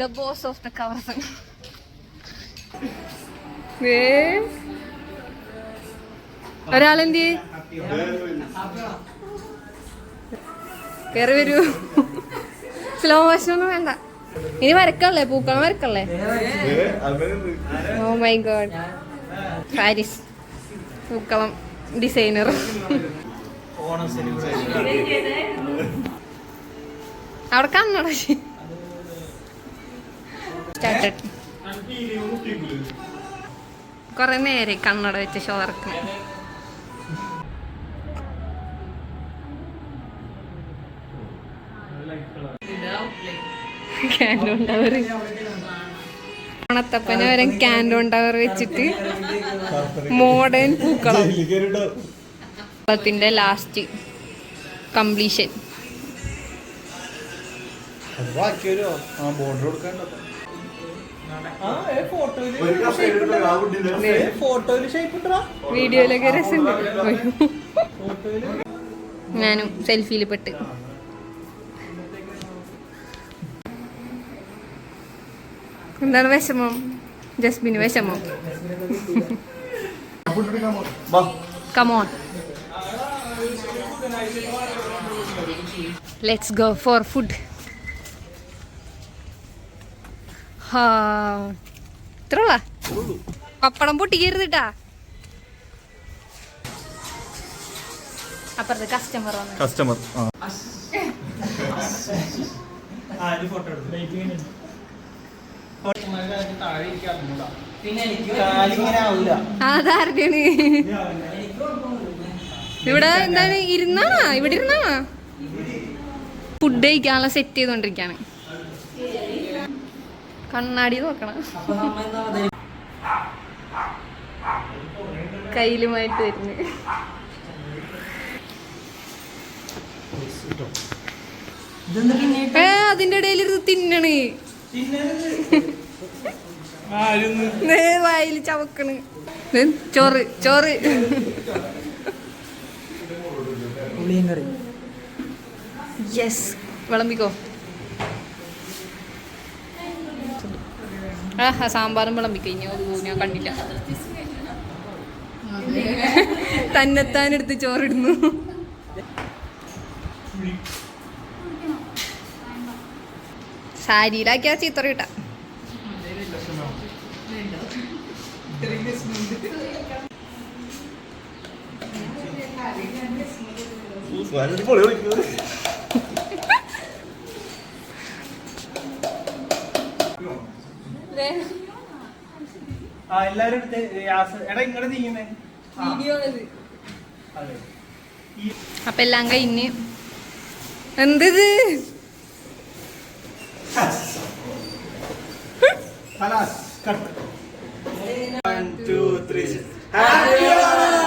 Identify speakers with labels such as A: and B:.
A: The boss of the കവർസൺ ഒരാളെന്ത് കേറി വരൂ. സ്ലോ മോഷൻ വേണ്ട. ഇനി വരക്കല്ലേ? പൂക്കളം വരക്കല്ലേ? ഓ മൈ ഗോഡ് പാരിസ് പൂക്കളം. ഡിസൈനർ അവിടെ സ്റ്റാർട്ടഡ് കൊറേ നേരെ കണ്ണട വെച്ച് ഷോ ഇറക്കും ക്യാൻഡോൺ ടവർ ഓണത്തപ്പന വരെ ക്യാൻഡോൺ ടവർ വെച്ചിട്ട് മോഡേൺ പൂക്കളം. പൂക്കളത്തിന്റെ ലാസ്റ്റ് കംപ്ലീഷൻ
B: ആ ബോർഡർ കൊടുക്കണ്ട ഫോട്ടോയിൽ ഷേപ്പ് ഇട്ടാ
A: വീഡിയോയിലൊക്കെ രസമുണ്ട് ഞാനും സെൽഫിയിൽ പെട്ട്. എന്താണ് വിഷമം? ജസ്മിന് വിഷമം. Come on let's go for food ഇത്രയുള്ള പപ്പടം പൊട്ടിക്കരുതിട്ടാ. അപ്പുറത്ത് കസ്റ്റമർ വന്നു.
B: കസ്റ്റമർ ആ.
A: അതാരുടെയാണ് ഇവിടെ എന്താണ് ഇരുന്നാണോ? ഇവിടെ ഇരുന്നാണോ? ഫുഡ് കഴിക്കാനുള്ള സെറ്റ് ചെയ്തോണ്ടിരിക്കാണ്. കണ്ണാടി നോക്കണം. കയ്യിലുമായിട്ട് വരുന്നു. ഏ അതിന്റെ ഇടയിൽ ഇത് തിന്നണ്. വായിൽ ചവക്കണ്. ചോറ് ചോറ്. യെസ് വിളമ്പിക്കോ. ആ സാമ്പാറും വിളമ്പിക്കഴിഞ്ഞു ഓ ഞാൻ കണ്ടില്ല തന്നെത്താനെടുത്ത് ചോറിടുന്നു സാരിയിലാക്കിയാ ചീത്തറ കിട്ടാ
B: പൊളി കളിക്കുന്നത്
C: ആ എല്ലാരും എടുത്ത് യാസ് എടാ ഇങ്ങോട്ട് നീങ്ങുന്നേ അതെ
A: അപ്പൊ എല്ലാം കഴിഞ്ഞ് എന്തത്.
C: One, two, three. Happy